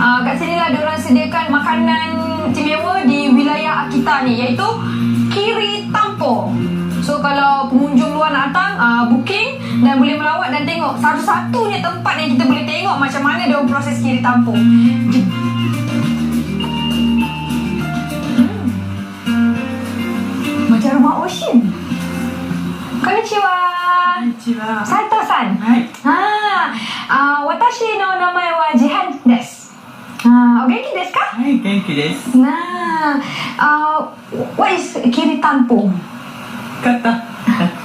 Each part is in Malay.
uh, kat sini lah diorang sediakan makanan cemewa di wilayah Akita ni iaitu Kiri Tampo. So kalau pengunjung luar nak datang uh, booking dan boleh melawat dan tengok satu-satunya tempat yang kita boleh tengok macam mana dia proses kiri tampo. Hmm. Macam rumah ocean. Konnichiwa. Konnichiwa. Saito-san. Hai. Ha. Ah, uh, watashi no namae wa Jihan de. あお元気ですか？はい、元気です。なあ、あー what is きりたんぽ方、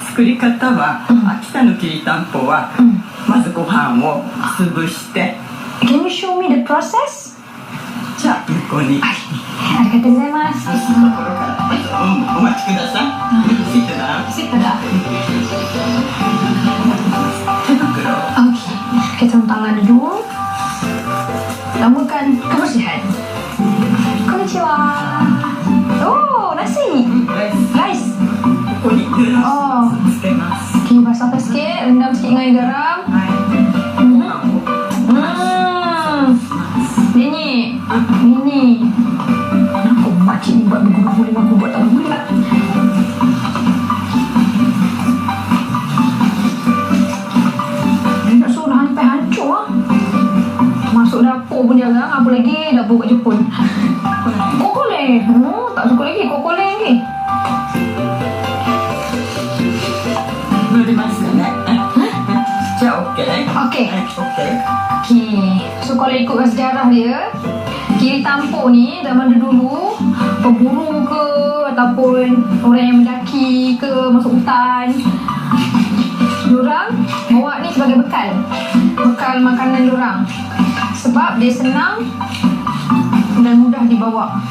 作り方は、うん秋田のきりたんぽは、うんまずご飯を潰して、Can you show me the process? じゃあ向こうに、はい。ありがとうございます。ところから、うん、お待ちください。シートだ。Situ dah. 手袋を。Okey. Kita tangan dulu. Kamu kan, kamu sehat. punya jarang Apa lagi? Nak buat kat Jepun Kokole oh, Tak suka lagi. Kokole lagi. Boleh masak tak? Eh? okay. Okey. Okey. Okey. So kalau ikutkan sejarah dia Kiri tampuk ni zaman dulu Pemburu ke Ataupun orang yang mendaki ke Masuk hutan Diorang bawa ni sebagai bekal. Bekal makanan diorang. Sebab dia senang dan mudah dibawa.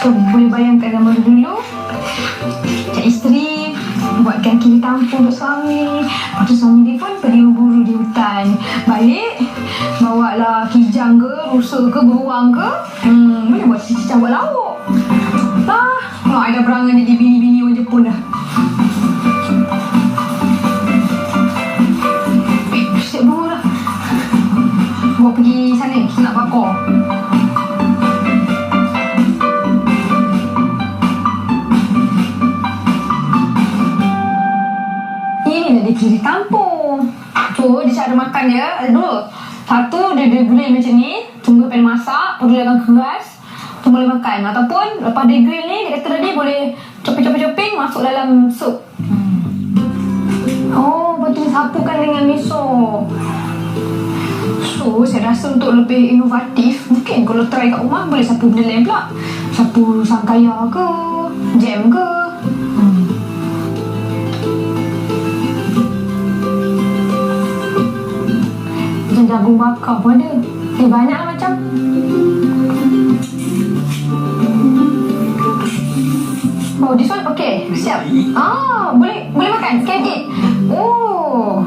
So boleh bayangkan zaman dulu. Cik isteri buatkan kiri tampung untuk suami. Lepas tu suami dia pun pergi berburu di hutan. Balik Bawa lah kijang ke, rusa ke, beruang ke. Hmm, boleh buat cicah buat lauk. Lah, oh, I dah berangan jadi bini-bini orang Jepun dah Tu dia cara makan dia ada dua. Satu dia dia grill macam ni, tunggu pen masak, dalam keras, tu boleh makan. Ataupun lepas dia grill ni, dia kata tadi boleh chopping-chopping-chopping masuk dalam sup. Oh, betul sapukan dengan miso. So, saya rasa untuk lebih inovatif, mungkin kalau try kat rumah boleh sapu benda lain pula. Sapu sangkaya ke, jam ke. Jagung bakar pun ada. Eh, banyak lah macam. Oh, this one okay. Siap. Ah, boleh boleh makan. Can eat. Oh.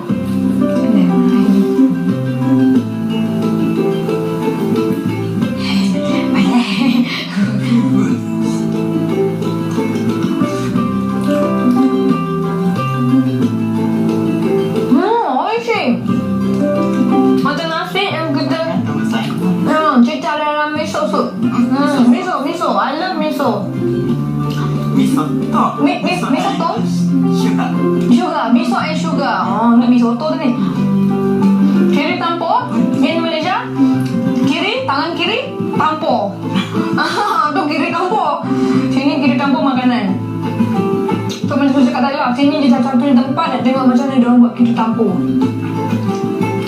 kini dia tak ke tempat nak tengok macam mana dia buat kita tampu.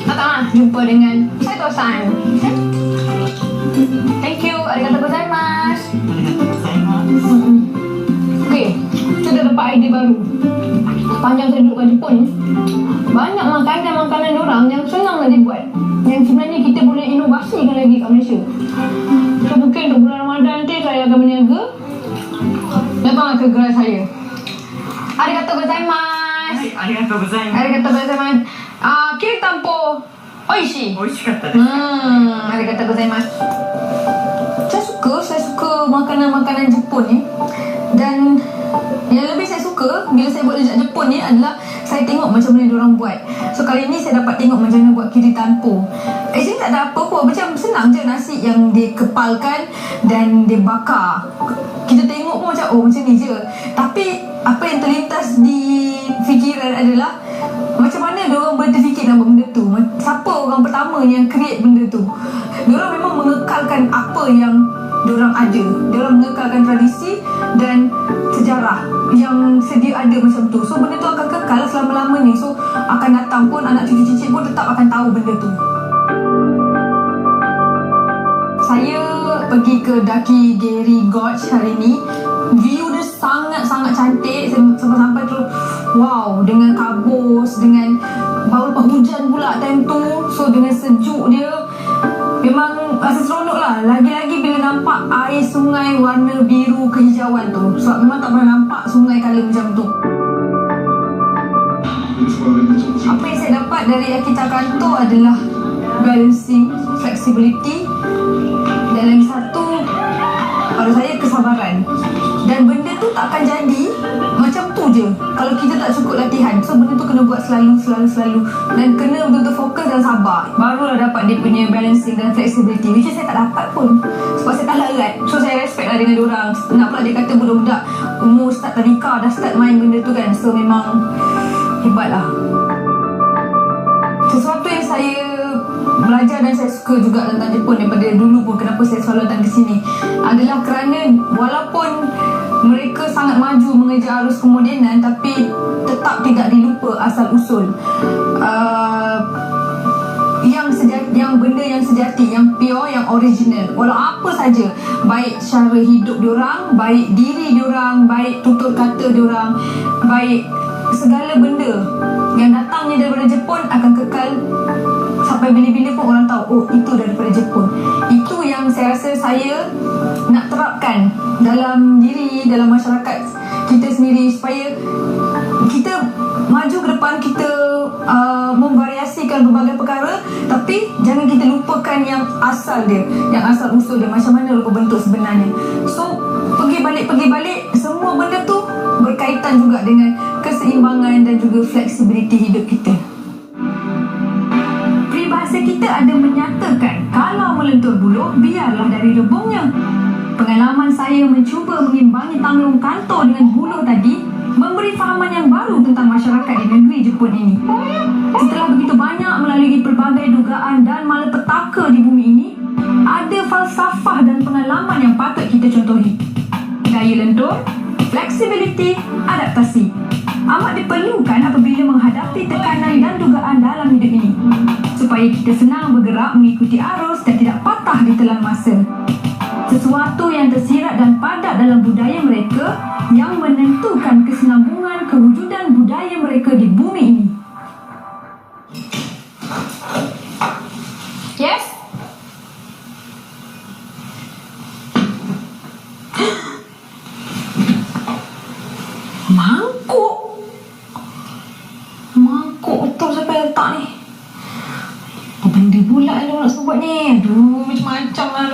Datanglah jumpa dengan Saito San. Thank you. Arigato gozaimasu. Okay, kita dapat idea baru. Panjang saya duduk di Jepun, banyak makanan-makanan orang yang senang nak dibuat. Yang sebenarnya kita boleh inovasikan lagi kat Malaysia. So, mungkin untuk bulan Ramadan nanti saya akan berniaga. Datanglah ke gerai saya. Arigatou は gozaimasu. い、ありがとうございます。 Arigatou gozaimasu. Ah, kiri tampo. Oishi. 美味しかったです。 Hmm, arigatou gozaimasu. Saya suka, saya suka makanan-makanan Jepun ni. Dan yang lebih saya suka bila saya buat rejak Jepun ni adalah saya tengok macam mana diorang buat. So kali ni saya dapat tengok macam mana buat kiri tanpo. Actually tak ada apa pun. Macam senang je nasi yang dikepalkan dan dibakar. Kita tengok pun macam oh macam ni je. Tapi apa yang terlintas di fikiran adalah macam mana diorang boleh terfikir buat benda tu? Siapa orang pertama yang create benda tu? Diorang memang mengekalkan apa yang diorang ada. Diorang mengekalkan tradisi dan sejarah yang sedia ada macam tu. So benda tu akan kekal selama-lama ni. So akan datang pun anak cucu cicit pun tetap akan tahu benda tu. Saya pergi ke Daki Gary Gorge hari ni. View dia sangat-sangat cantik. Sampai-sampai tu Wow Dengan kabus Dengan Baru lepas hujan pula time tu So dengan sejuk dia Memang rasa seronok lah. Lagi-lagi bila nampak air sungai warna biru kehijauan tu Sebab memang tak pernah nampak sungai colour macam tu. Apa yang saya dapat dari Akita Kanto adalah balancing, flexibility. Dan lagi satu akan jadi macam tu je kalau kita tak cukup latihan. So benda tu kena buat selalu selalu selalu dan kena betul-betul fokus dan sabar. Barulah dapat dia punya balancing dan flexibility which saya tak dapat pun. Sebab saya tak larat. So saya respect lah dengan orang. Nak pula dia kata budak-budak umur start tadika dah start main benda tu kan. So memang hebat lah. Sesuatu yang saya belajar dan saya suka juga tentang Jepun daripada dulu pun kenapa saya selalu datang ke sini adalah kerana walaupun arus kemodenan tapi tetap tidak dilupa asal usul uh, yang sejati, yang benda yang sejati, yang pure, yang original. Walau apa saja, baik cara hidup diorang, baik diri diorang, baik tutur kata diorang, baik segala benda yang datangnya daripada Jepun akan kekal sampai bila-bila pun orang tahu oh itu daripada Jepun. Itu yang saya rasa saya nak terapkan dalam diri, dalam masyarakat kita sendiri supaya kita maju ke depan kita uh, memvariasikan berbagai perkara. Tapi jangan kita lupakan yang asal dia yang asal usul dia macam mana rupa bentuk sebenarnya. So pergi balik pergi balik semua benda tu berkaitan juga dengan keseimbangan dan juga fleksibiliti hidup kita. Peribahasa kita ada menyatakan kalau melentur buluh, biarlah dari rebungnya. Pengalaman saya mencuba mengimbangi tanglung kantor dengan buluh tadi memberi fahaman yang baru tentang masyarakat di negeri Jepun ini. Setelah begitu banyak melalui pelbagai dugaan dan malapetaka di bumi ini, ada falsafah dan pengalaman yang patut kita contohi. Daya lentur, fleksibiliti, adaptasi. Amat diperlukan apabila menghadapi tekanan dan dugaan dalam hidup ini. Supaya kita senang bergerak mengikuti arus dan tidak patah ditelan masa. Sesuatu yang tersirat dan padat dalam budaya mereka yang menentukan kesinambungan kewujudan budaya mereka di bumi ini. Yes? Mangkuk. Mangkuk betul yang letak ni? Apa benda pula yang nak buat ni? Aduh, macam-macam lah